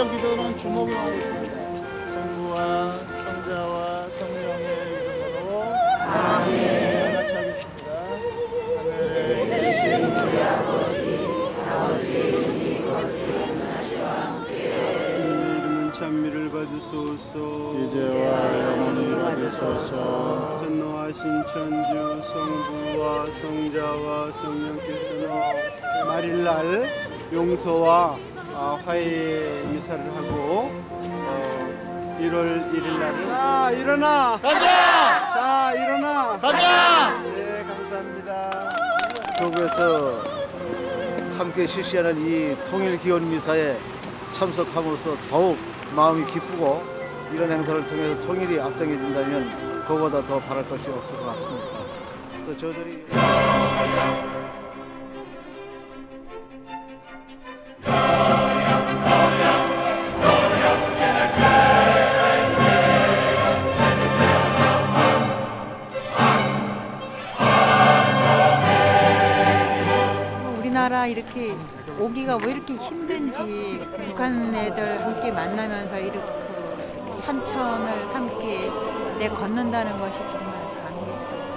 부활절 기도는 주목을 하겠습니다. 성부와 성자와 성령의 이름으로 아멘. 같이 하겠습니다. 하늘에 계신 우리 이름은 찬미를 받으소서 이제와 영원히 받으소서. 전노하신 천주 성부와 성자와 성령께서는 말일날 용서와 아, 화해 미사를 하고 어, 1월 1일 날은 자 일어나 가자! 자 일어나 가자! 네 감사합니다 교구에서 함께 실시하는 이 통일 기원 미사에 참석함으로써 더욱 마음이 기쁘고 이런 행사를 통해서 통일이 앞당겨진다면 그보다 더 바랄 것이 없을 것 같습니다. 그래서 저들이 이렇게 오기가 왜 이렇게 힘든지 북한 애들 함께 만나면서 이렇게 그 산천을 함께 내 걷는다는 것이 정말 감격스러워요.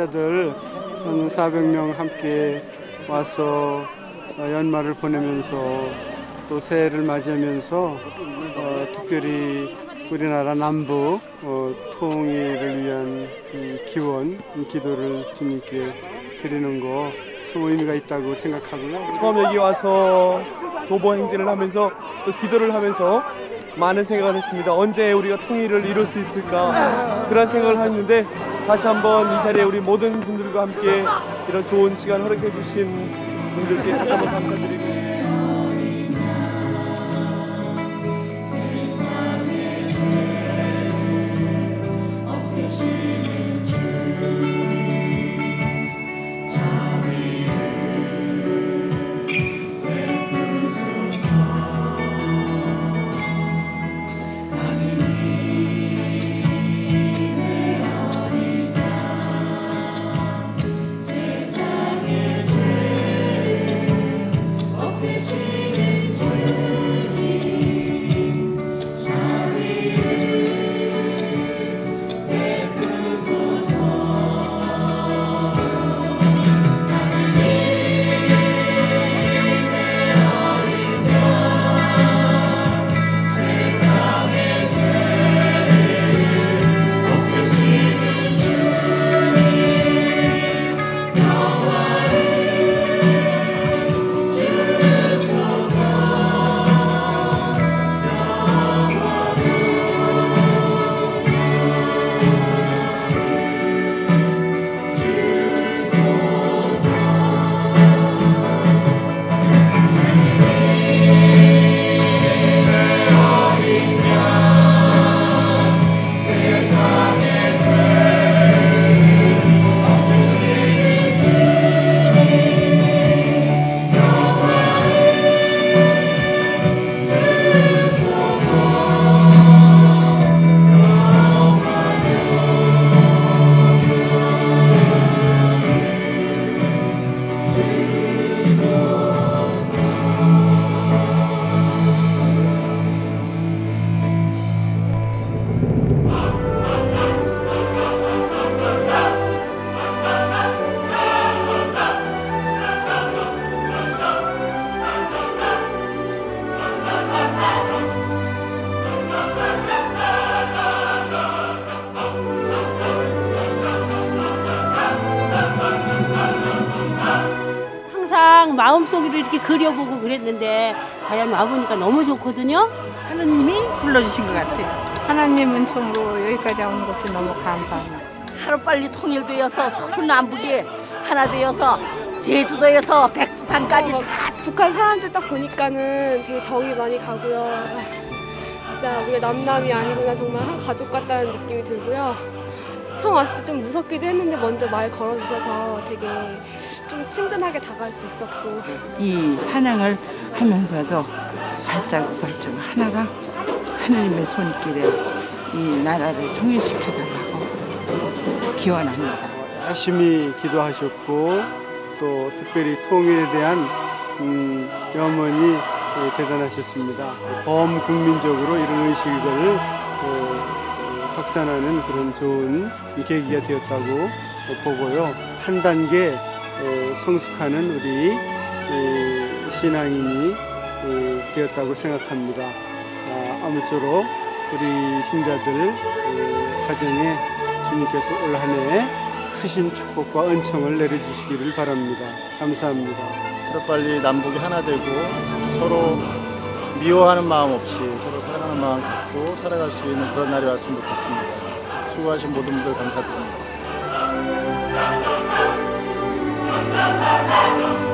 신자들 한 400명 함께 와서 어, 연말을 보내면서 또 새해를 맞이하면서 어, 특별히 우리나라 남북 어, 통일을 위한 이 기원, 이 기도를 주님께 드리는 거 참 의미가 있다고 생각하고요. 처음 여기 와서 도보 행진을 하면서 또 기도를 하면서 많은 생각을 했습니다. 언제 우리가 통일을 이룰 수 있을까 그런 생각을 했는데 다시 한번 이 자리에 우리 모든 분들과 함께 이런 좋은 시간 허락해 주신 분들께 다시 한번 감사드리고 마음속으로 이렇게 그려보고 그랬는데 과연 와보니까 너무 좋거든요. 하느님이 불러주신 것 같아요. 하나님은 참으로 여기까지 온 것이 너무 감사합니다. 하루빨리 통일되어서 서로 남북이 하나 되어서 제주도에서 백두산까지 어, 북한 사람들 딱 보니까는 되게 정이 많이 가고요. 아, 진짜 우리가 남남이 아니구나 정말 한 가족 같다는 느낌이 들고요. 처음 왔을 때 좀 무섭기도 했는데 먼저 말 걸어주셔서 되게 좀 친근하게 다가갈 수 있었고 이 사냥을 하면서도 발자국 발자국 하나가 하나님의 손길에 이 나라를 통일시켜달라고 기원합니다. 열심히 기도하셨고 또 특별히 통일에 대한 음, 염원이 예, 대단하셨습니다. 범국민적으로 이런 의식을 어, 확산하는 그런 좋은 계기가 되었다고 보고요. 한 단계 에, 성숙하는 우리 에, 신앙인이 에, 되었다고 생각합니다. 아, 아무쪼록 우리 신자들 에, 가정에 주님께서 올 한해 크신 축복과 은총을 내려주시기를 바랍니다. 감사합니다. 하루빨리 남북이 하나 되고 서로 미워하는 마음 없이 서로 사랑하는 마음 갖고 살아갈 수 있는 그런 날이 왔으면 좋겠습니다. 수고하신 모든 분들 감사드립니다. la la la la